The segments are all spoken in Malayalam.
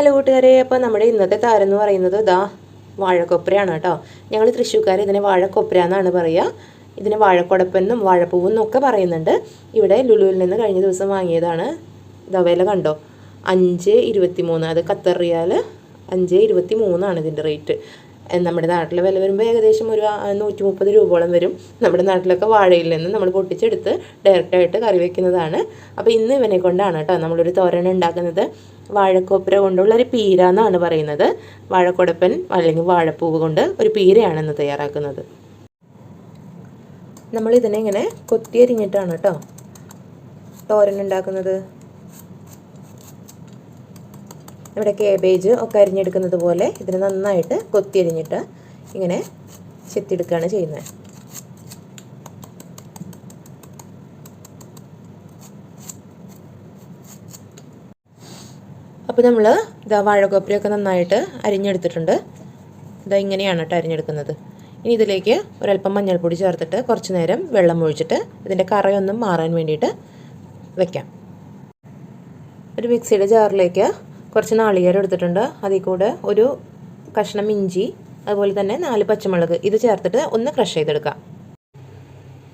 ഹലോ കൂട്ടുകാരെ അപ്പോൾ നമ്മുടെ ഇന്നത്തെ താരം എന്ന് പറയുന്നത് ഇതാ വാഴക്കൊപ്രയാണ് കേട്ടോ. ഞങ്ങൾ തൃശ്ശൂർക്കാർ ഇതിനെ വാഴക്കൊപ്ര എന്നാണ് പറയുക ഇതിന് വാഴക്കുടപ്പെന്നും വാഴപ്പൂവെന്നും എന്നൊക്കെ പറയുന്നുണ്ട്. ഇവിടെ ലുലുവിൽ നിന്ന് കഴിഞ്ഞ ദിവസം വാങ്ങിയതാണ്. വില കണ്ടോ? അഞ്ച് ഇരുപത്തി മൂന്ന് അത് ഖത്തർ റിയാൽ അഞ്ച് ഇരുപത്തി മൂന്നാണ് ഇതിന്റെ റേറ്റ് നമ്മുടെ നാട്ടിലെ വില വരുമ്പോൾ ഏകദേശം ഒരു നൂറ്റി മുപ്പത് രൂപയോളം വരും. നമ്മുടെ നാട്ടിലൊക്കെ വാഴയിൽ നിന്ന് നമ്മൾ പൊട്ടിച്ചെടുത്ത് ഡയറക്റ്റായിട്ട് കറി വെക്കുന്നതാണ്. അപ്പോൾ ഇന്ന് ഇവനെ കൊണ്ടാണ് കേട്ടോ നമ്മളൊരു തോരൻ ഉണ്ടാക്കുന്നത്. വാഴക്കൊപ്ര കൊണ്ടുള്ള ഒരു പീര എന്നാണ് പറയുന്നത്. വാഴക്കൊടപ്പൻ അല്ലെങ്കിൽ വാഴപ്പൂവ് കൊണ്ട് ഒരു പീരയാണ് ഇന്ന് തയ്യാറാക്കുന്നത്. നമ്മൾ ഇതിനെ ഇങ്ങനെ കൊത്തിയരിഞ്ഞിട്ടാണ് കേട്ടോ തോരൻ ഉണ്ടാക്കുന്നത്. ഇവിടെ കേബേജ് ഒക്കെ അരിഞ്ഞെടുക്കുന്നത് പോലെ ഇതിന് നന്നായിട്ട് കൊത്തിയരിഞ്ഞിട്ട് ഇങ്ങനെ ചെത്തിയെടുക്കുകയാണ് ചെയ്യുന്നത്. അപ്പോൾ നമ്മൾ ഇതാ വാഴക്കൊപ്പരയൊക്കെ നന്നായിട്ട് അരിഞ്ഞെടുത്തിട്ടുണ്ട്. ഇതാ ഇങ്ങനെയാണ് കേട്ടോ അരിഞ്ഞെടുക്കുന്നത്. ഇനി ഇതിലേക്ക് ഒരല്പം മഞ്ഞൾപ്പൊടി ചേർത്തിട്ട് കുറച്ച് നേരം വെള്ളം ഒഴിച്ചിട്ട് ഇതിന്റെ കറയൊന്നും മാറാൻ വേണ്ടിയിട്ട് വെക്കാം. ഒരു മിക്സിയുടെ ജാറിലേക്ക് കുറച്ച് നാളികേരം എടുത്തിട്ടുണ്ട്. അതിൽ കൂടെ ഒരു കഷ്ണം ഇഞ്ചി അതുപോലെ തന്നെ നാല് പച്ചമുളക് ഇത് ചേർത്തിട്ട് ഒന്ന് ക്രഷ് ചെയ്തെടുക്കാം.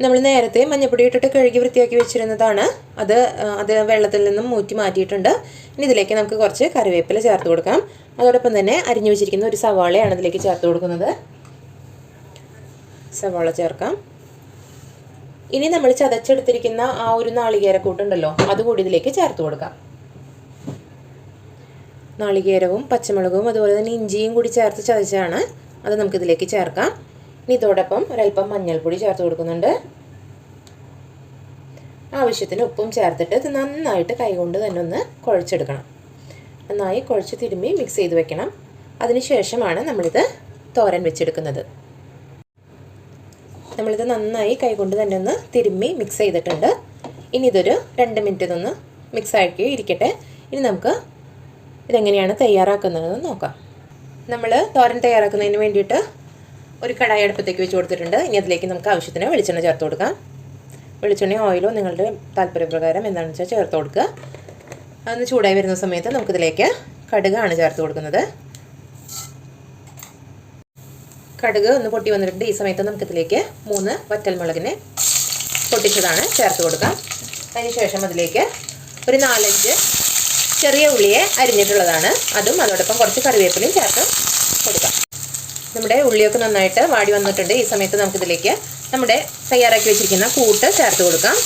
നമ്മൾ നേരത്തെ മഞ്ഞപ്പൊടി ഇട്ടിട്ട് കഴുകി വൃത്തിയാക്കി വെച്ചിരുന്നതാണ്. അത് അത് വെള്ളത്തിൽ നിന്നും മൂറ്റി മാറ്റിയിട്ടുണ്ട്. ഇനി ഇതിലേക്ക് നമുക്ക് കുറച്ച് കറിവേപ്പില ചേർത്ത് കൊടുക്കാം. അതോടൊപ്പം തന്നെ അരിഞ്ഞു വെച്ചിരിക്കുന്ന ഒരു സവാളയാണ് ഇതിലേക്ക് ചേർത്ത് കൊടുക്കുന്നത്. സവാള ചേർക്കാം. ഇനി നമ്മൾ ചതച്ചെടുത്തിരിക്കുന്ന ആ ഒരു നാളികേരക്കൂട്ടുണ്ടല്ലോ അതുകൂടി ഇതിലേക്ക് ചേർത്ത് കൊടുക്കാം. നാളികേരവും പച്ചമുളകും അതുപോലെ തന്നെ ഇഞ്ചിയും കൂടി ചേർത്ത് ചതച്ചാണ് അത് നമുക്കിതിലേക്ക് ചേർക്കാം. ഇനി ഇതോടൊപ്പം ഒരല്പം മഞ്ഞൾപ്പൊടി ചേർത്ത് കൊടുക്കുന്നുണ്ട്. ആവശ്യത്തിന് ഉപ്പും ചേർത്തിട്ട് ഇത് നന്നായിട്ട് കൈകൊണ്ട് തന്നെ ഒന്ന് കുഴച്ചെടുക്കണം. നന്നായി കുഴച്ച് തിരുമ്മി മിക്സ് ചെയ്ത് വെക്കണം. അതിനുശേഷമാണ് നമ്മളിത് തോരൻ വെച്ചെടുക്കുന്നത്. നമ്മളിത് നന്നായി കൈകൊണ്ട് തന്നെ ഒന്ന് തിരുമ്മി മിക്സ് ചെയ്തിട്ടുണ്ട്. ഇനി ഇതൊരു രണ്ട് മിനിറ്റ് ഇതൊന്ന് മിക്സ് ആക്കി ഇരിക്കട്ടെ. ഇനി നമുക്ക് ഇതെങ്ങനെയാണ് തയ്യാറാക്കുന്നതെന്ന് നോക്കാം. നമ്മൾ തോരൻ തയ്യാറാക്കുന്നതിന് വേണ്ടിയിട്ട് ഒരു കടായി അടുപ്പത്തേക്ക് വെച്ച് കൊടുത്തിട്ടുണ്ട്. ഇനി അതിലേക്ക് നമുക്ക് ആവശ്യത്തിന് വെളിച്ചെണ്ണ ചേർത്ത് കൊടുക്കാം. വെളിച്ചെണ്ണയോ ഓയിലോ നിങ്ങളുടെ താല്പര്യപ്രകാരം എന്താണെന്ന് വെച്ചാൽ ചേർത്ത് കൊടുക്കുക. അതൊന്ന് ചൂടായി വരുന്ന സമയത്ത് നമുക്കിതിലേക്ക് കടുകാണ് ചേർത്ത് കൊടുക്കുന്നത്. കടുക് ഒന്ന് പൊട്ടി വന്നിട്ടുണ്ട്. ഈ സമയത്ത് നമുക്കിതിലേക്ക് മൂന്ന് വറ്റൽമുളകിനെ പൊട്ടിച്ചതാണ് ചേർത്ത് കൊടുക്കാം. അതിനുശേഷം അതിലേക്ക് ഒരു നാലഞ്ച് ചെറിയ ഉള്ളിയെ അരിഞ്ഞിട്ടുള്ളതാണ്. അതും അതോടൊപ്പം കുറച്ച് കറിവേപ്പിലയും ചേർത്ത് കൊടുക്കാം. നമ്മുടെ ഉള്ളിയൊക്കെ നന്നായിട്ട് വാടി വന്നിട്ടുണ്ട്. ഈ സമയത്ത് നമുക്കിതിലേക്ക് നമ്മുടെ തയ്യാറാക്കി വെച്ചിരിക്കുന്ന കൂട്ട് ചേർത്ത് കൊടുക്കാം.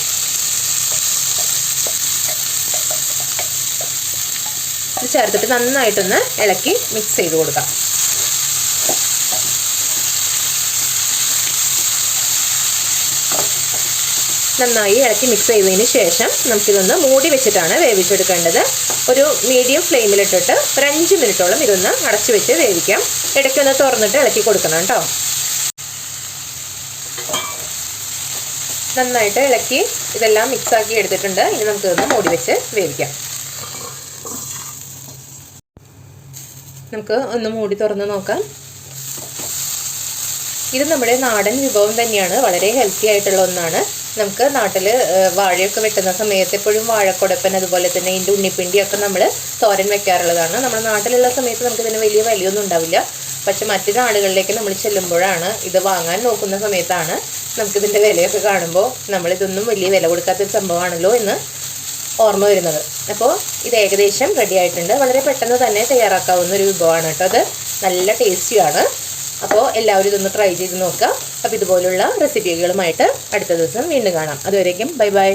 ചേർത്തിട്ട് നന്നായിട്ടൊന്ന് ഇളക്കി മിക്സ് ചെയ്ത് കൊടുക്കാം. നന്നായി ഇളക്കി മിക്സ് ചെയ്തതിന് ശേഷം നമുക്കിതൊന്ന് മൂടി വെച്ചിട്ടാണ് വേവിച്ചെടുക്കേണ്ടത്. ഒരു മീഡിയം ഫ്ലെയിമിലിട്ടിട്ട് ഒരു അഞ്ച് മിനിറ്റോളം ഇതൊന്ന് അടച്ചു വെച്ച് വേവിക്കാം. ഇടയ്ക്കൊന്ന് തുറന്നിട്ട് ഇളക്കി കൊടുക്കണം കേട്ടോ. നന്നായിട്ട് ഇളക്കി ഇതെല്ലാം മിക്സാക്കി എടുത്തിട്ടുണ്ട്. ഇനി നമുക്കിതൊന്ന് മൂടി വെച്ച് വേവിക്കാം. നമുക്ക് ഒന്ന് മൂടി തുറന്ന് നോക്കാം. ഇത് നമ്മുടെ നാടൻ വിഭവം തന്നെയാണ്. വളരെ ഹെൽത്തി ആയിട്ടുള്ള ഒന്നാണ്. നമുക്ക് നാട്ടിൽ വാഴയൊക്കെ വെട്ടുന്ന സമയത്ത് എപ്പോഴും വാഴക്കൊടപ്പൻ അതുപോലെ തന്നെ ഇതിന്റെ ഉണ്ണിപ്പിണ്ടിയൊക്കെ നമ്മൾ തോരൻ വെക്കാറുള്ളതാണ്. നമ്മുടെ നാട്ടിലുള്ള സമയത്ത് നമുക്ക് ഇതിന് വലിയ വിലയൊന്നും ഉണ്ടാവില്ല. പക്ഷെ മറ്റു നാടുകളിലേക്ക് നമ്മൾ ചെല്ലുമ്പോഴാണ് ഇത് വാങ്ങാൻ നോക്കുന്ന സമയത്താണ് നമുക്കിതിന്റെ വിലയൊക്കെ കാണുമ്പോൾ നമ്മളിതൊന്നും വലിയ വില കൊടുക്കാത്തൊരു സംഭവമാണല്ലോ എന്ന് ഓർമ്മ വരുന്നത്. അപ്പോൾ ഇത് ഏകദേശം റെഡി ആയിട്ടുണ്ട്. വളരെ പെട്ടെന്ന് തന്നെ തയ്യാറാക്കാവുന്ന ഒരു വിഭവമാണ് കേട്ടോ അത്. നല്ല ടേസ്റ്റിയാണ് അപ്പോൾ എല്ലാവരും ഇതൊന്ന് ട്രൈ ചെയ്ത് നോക്കുക അപ്പോൾ ഇതുപോലുള്ള റെസിപ്പികളുമായിട്ട് അടുത്ത ദിവസം വീണ്ടും കാണാം. അതുവരേക്കും ബൈ ബൈ.